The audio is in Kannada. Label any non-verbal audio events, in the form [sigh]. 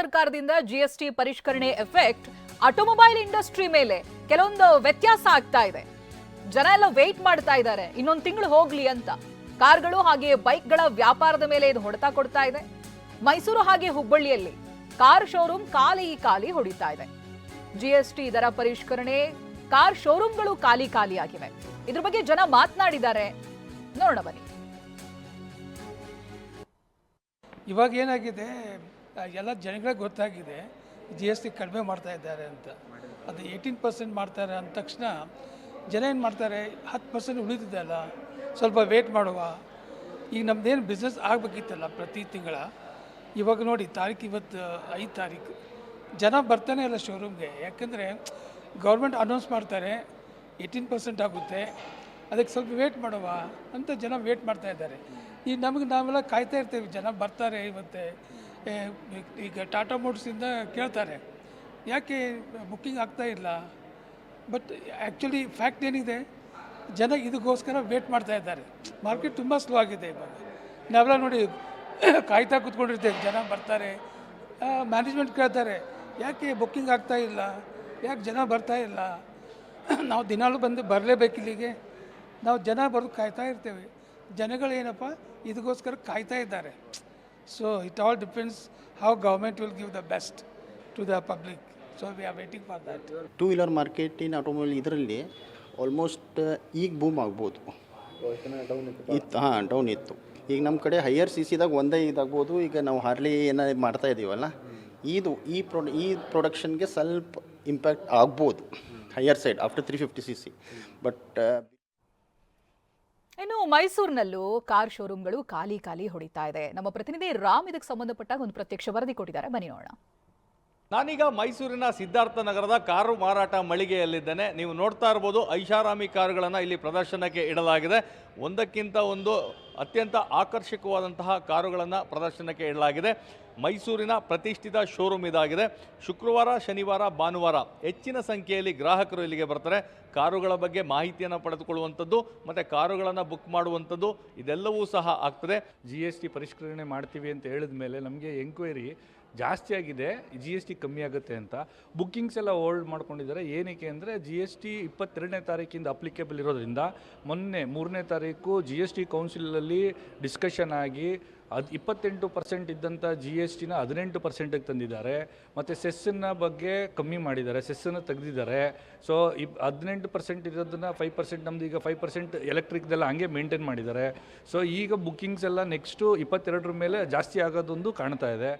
ಸರ್ಕಾರದಿಂದ ಜಿಎಸ್ಟಿ ಪರಿಷ್ಕರಣೆ ಎಫೆಕ್ಟ್ ಆಟೋಮೊಬೈಲ್ ಇಂಡಸ್ಟ್ರಿ ಮೇಲೆ ಕೆಲವೊಂದು ವ್ಯತ್ಯಾಸ ಆಗ್ತಾ ಇದೆ. ಜನ ಎಲ್ಲ ವೇಟ್ ಮಾಡ್ತಾ ಇದ್ದಾರೆ. ಇನ್ನೊಂದು ತಿಂಗಳು ಹೋಗ್ಲಿ ಅಂತ. ಕಾರ್ಗಳು ಹಾಗೆ ಬೈಕ್ಗಳ ವ್ಯಾಪಾರದ ಮೇಲೆ ಇದು ಹೊಡೆತ ಕೊಡ್ತಾ ಇದೆ. ಮೈಸೂರು ಹಾಗೆ ಹುಬ್ಬಳ್ಳಿಯಲ್ಲಿ ಕಾರ್ ಶೋರೂಮ್ ಖಾಲಿ ಖಾಲಿ ಹೊಡಿತಾ ಇದೆ. ಜಿಎಸ್ಟಿ ದರ ಪರಿಷ್ಕರಣೆ ಕಾರ್ ಶೋರೂಮ್ಗಳು ಖಾಲಿ ಖಾಲಿಯಾಗಿವೆ ಇದ್ರ ಬಗ್ಗೆ ಜನ ಮಾತನಾಡಿದ್ದಾರೆ. ನೋಡೋಣ ಬನ್ನಿ. ಇವಾಗ ಏನಾಗಿದೆ? ಎಲ್ಲ ಜನಗಳಿಗೆ ಗೊತ್ತಾಗಿದೆ ಜಿ ಎಸ್ ಟಿ ಕಡಿಮೆ ಮಾಡ್ತಾ ಇದ್ದಾರೆ ಅಂತ. ಅದು ಏಯ್ಟೀನ್ ಪರ್ಸೆಂಟ್ ಮಾಡ್ತಾರೆ ಅಂದ ತಕ್ಷಣ ಜನ ಏನು ಮಾಡ್ತಾರೆ, ಹತ್ತು ಪರ್ಸೆಂಟ್ ಉಳಿದಿದ್ದಲ್ಲ ಸ್ವಲ್ಪ ವೇಟ್ ಮಾಡುವ. ಈಗ ನಮ್ಮದೇನು ಬಿಸ್ನೆಸ್ ಆಗಬೇಕಿತ್ತಲ್ಲ ಪ್ರತಿ ತಿಂಗಳ, ಇವಾಗ ನೋಡಿ ತಾರೀಕು ಇವತ್ತು ಐದು ತಾರೀಕು ಜನ ಬರ್ತಾನೆ ಇಲ್ಲ ಶೋರೂಮ್ಗೆ ಯಾಕಂದರೆ ಗೌರ್ಮೆಂಟ್ ಅನೌನ್ಸ್ ಮಾಡ್ತಾರೆ ಏಯ್ಟೀನ್ ಪರ್ಸೆಂಟ್ ಆಗುತ್ತೆ, ಅದಕ್ಕೆ ಸ್ವಲ್ಪ ವೇಟ್ ಮಾಡುವ ಅಂತ ಜನ ವೇಟ್ ಮಾಡ್ತಾ ಇದ್ದಾರೆ. ಈಗ ನಮಗೆ ನಾವೆಲ್ಲ ಕಾಯ್ತಾ ಇರ್ತೇವೆ, ಜನ ಬರ್ತಾರೆ ಇವತ್ತೆ. ಈಗ ಟಾಟಾ ಮೋಟ್ರ್ಸಿಂದ ಕೇಳ್ತಾರೆ, ಯಾಕೆ ಬುಕ್ಕಿಂಗ್ ಆಗ್ತಾ ಇಲ್ಲ? ಬಟ್ ಆ್ಯಕ್ಚುಲಿ ಫ್ಯಾಕ್ಟ್ ಏನಿದೆ, ಜನ ಇದಕ್ಕೋಸ್ಕರ ವೇಟ್ ಮಾಡ್ತಾ ಇದ್ದಾರೆ. ಮಾರ್ಕೆಟ್ ತುಂಬ ಸ್ಲೋ ಆಗಿದೆ ಇವಾಗ. ನಾವೆಲ್ಲ ನೋಡಿ [coughs] ಕಾಯ್ತಾ ಕೂತ್ಕೊಂಡಿರ್ತೇವೆ, ಜನ ಬರ್ತಾರೆ. ಮ್ಯಾನೇಜ್ಮೆಂಟ್ ಕೇಳ್ತಾರೆ, ಯಾಕೆ ಬುಕ್ಕಿಂಗ್ ಆಗ್ತಾ ಇಲ್ಲ? ಯಾಕೆ ಜನ ಬರ್ತಾ ಇಲ್ಲ? [coughs] ನಾವು ದಿನಾಲೂ ಬಂದು ಬರಲೇಬೇಕು ಇಲ್ಲಿಗೆ. ನಾವು ಜನ ಬರೋದು ಕಾಯ್ತಾ ಇರ್ತೇವೆ. ಜನಗಳೇನಪ್ಪ ಇದಕ್ಕೋಸ್ಕರ ಕಾಯ್ತಾ ಇದ್ದಾರೆ. So it all depends how government will give the best to the public so we are waiting for that two wheeler in automobile ಇದರಲ್ಲಿ ಆಲ್ಮೋಸ್ಟ್ ಈಗ ಬೂಮ್ ಆಗ್ಬೋದು. ಇತ್ತು ಹಾಂ ಡೌನ್ ಇತ್ತು. ಈಗ ನಮ್ಮ ಕಡೆ ಹೈಯರ್ ಸಿ ಸಿದಾಗ ಒಂದೇ ಇದಾಗ್ಬೋದು. ಈಗ ನಾವು ಹಾರ್ಲಿ ಏನೋ ಮಾಡ್ತಾ ಇದ್ದೀವಲ್ಲ ಇದು ಈ ಪ್ರೊ ಈ ಪ್ರೊಡಕ್ಷನ್ಗೆ ಸ್ವಲ್ಪ ಇಂಪ್ಯಾಕ್ಟ್ ಆಗ್ಬೋದು. Higher side after three fifty C C but ಇನ್ನು ಮೈಸೂರಿನಲ್ಲೂ ಕಾರ್ ಶೋರೂಮ್ಗಳು ಖಾಲಿ ಖಾಲಿ ಹೊಡಿತಾ ಇದೆ. ನಮ್ಮ ಪ್ರತಿನಿಧಿ ರಾಮ್ ಇದಕ್ಕೆ ಸಂಬಂಧಪಟ್ಟಾಗ ಒಂದು ಪ್ರತ್ಯಕ್ಷ ವರದಿ ಕೊಟ್ಟಿದ್ದಾರೆ. ಬನ್ನಿ ನೋಡೋಣ. ನಾನೀಗ ಮೈಸೂರಿನ ಸಿದ್ಧಾರ್ಥ ನಗರದ ಕಾರು ಮಾರಾಟ ಮಳಿಗೆಯಲ್ಲಿದ್ದೇನೆ. ನೀವು ನೋಡ್ತಾ ಇರ್ಬೋದು ಐಷಾರಾಮಿ ಕಾರುಗಳನ್ನು ಇಲ್ಲಿ ಪ್ರದರ್ಶನಕ್ಕೆ ಇಡಲಾಗಿದೆ. ಒಂದಕ್ಕಿಂತ ಒಂದು ಅತ್ಯಂತ ಆಕರ್ಷಕವಾದಂತಹ ಕಾರುಗಳನ್ನು ಪ್ರದರ್ಶನಕ್ಕೆ ಇಡಲಾಗಿದೆ. ಮೈಸೂರಿನ ಪ್ರತಿಷ್ಠಿತ ಶೋರೂಮ್ ಇದಾಗಿದೆ. ಶುಕ್ರವಾರ, ಶನಿವಾರ, ಭಾನುವಾರ ಹೆಚ್ಚಿನ ಸಂಖ್ಯೆಯಲ್ಲಿ ಗ್ರಾಹಕರು ಇಲ್ಲಿಗೆ ಬರ್ತಾರೆ. ಕಾರುಗಳ ಬಗ್ಗೆ ಮಾಹಿತಿಯನ್ನು ಪಡೆದುಕೊಳ್ಳುವಂಥದ್ದು, ಮತ್ತು ಕಾರುಗಳನ್ನು ಬುಕ್ ಮಾಡುವಂಥದ್ದು ಇದೆಲ್ಲವೂ ಸಹ ಆಗ್ತದೆ. ಜಿ ಎಸ್ ಟಿ ಪರಿಷ್ಕರಣೆ ಮಾಡ್ತೀವಿ ಅಂತ ಹೇಳಿದ ಮೇಲೆ ನಮಗೆ ಎಂಕ್ವೈರಿ ಜಾಸ್ತಿ ಆಗಿದೆ. ಜಿ ಎಸ್ ಟಿ ಕಮ್ಮಿ ಆಗುತ್ತೆ ಅಂತ. ಬುಕ್ಕಿಂಗ್ಸ್ ಎಲ್ಲ ಹೋಲ್ಡ್ ಮಾಡ್ಕೊಂಡಿದ್ದಾರೆ. ಏನಕ್ಕೆ ಅಂದರೆ ಜಿ ಎಸ್ ಟಿ ಇಪ್ಪತ್ತೆರಡನೇ ತಾರೀಕಿಂದ ಅಪ್ಲಿಕೇಬಲ್ ಇರೋದ್ರಿಂದ ಮೊನ್ನೆ ಮೂರನೇ ತಾರೀಕು ಜಿ ಎಸ್ ಟಿ ಕೌನ್ಸಿಲಲ್ಲಿ ಡಿಸ್ಕಷನ್ ಆಗಿ ಅದು ಇಪ್ಪತ್ತೆಂಟು ಪರ್ಸೆಂಟ್ ಇದ್ದಂಥ ಜಿ ಎಸ್ ಟಿನ ಹದಿನೆಂಟು ಪರ್ಸೆಂಟಿಗೆ ತಂದಿದ್ದಾರೆ. ಮತ್ತು ಸೆಸ್ಸನ್ನ ಬಗ್ಗೆ ಕಮ್ಮಿ ಮಾಡಿದ್ದಾರೆ ಸೆಸ್ಸನ್ನು ತೆಗೆದಿದ್ದಾರೆ. ಸೊ ಇಪ್ ಹದಿನೆಂಟು ಪರ್ಸೆಂಟ್ ಇರೋದನ್ನ ಫೈವ್ ಪರ್ಸೆಂಟ್ ನಮ್ದು, ಈಗ ಫೈವ್ ಪರ್ಸೆಂಟ್ ಎಲೆಕ್ಟ್ರಿಕ್ದೆಲ್ಲ ಹಂಗೆ ಮೇಂಟೈನ್ ಮಾಡಿದ್ದಾರೆ. ಸೊ ಈಗ ಬುಕ್ಕಿಂಗ್ಸ್ ಎಲ್ಲ ನೆಕ್ಸ್ಟು ಇಪ್ಪತ್ತೆರಡರ ಮೇಲೆ ಜಾಸ್ತಿ ಆಗೋದೊಂದು ಕಾಣ್ತಾ ಇದೆ.